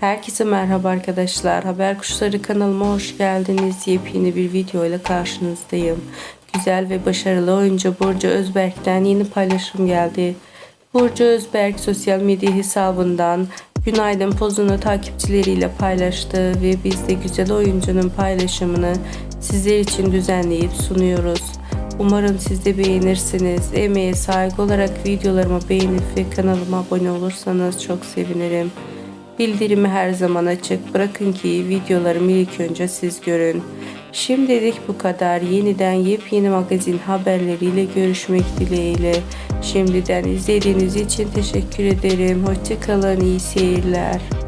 Herkese merhaba arkadaşlar. Haber Kuşları kanalıma hoş geldiniz. Yepyeni bir video ile karşınızdayım. Güzel ve başarılı oyuncu Burcu Özberk'ten yeni paylaşım geldi. Burcu Özberk sosyal medya hesabından günaydın pozunu takipçileriyle paylaştı ve biz de güzel oyuncunun paylaşımını sizler için düzenleyip sunuyoruz. Umarım siz de beğenirsiniz. Emeğe saygı olarak videolarımı beğenip ve kanalıma abone olursanız çok sevinirim. Bildirimi her zaman açık. Bırakın ki videolarımı ilk önce siz görün. Şimdilik bu kadar. Yeniden yepyeni magazin haberleriyle görüşmek dileğiyle. Şimdiden izlediğiniz için teşekkür ederim. Hoşçakalın. iyi seyirler.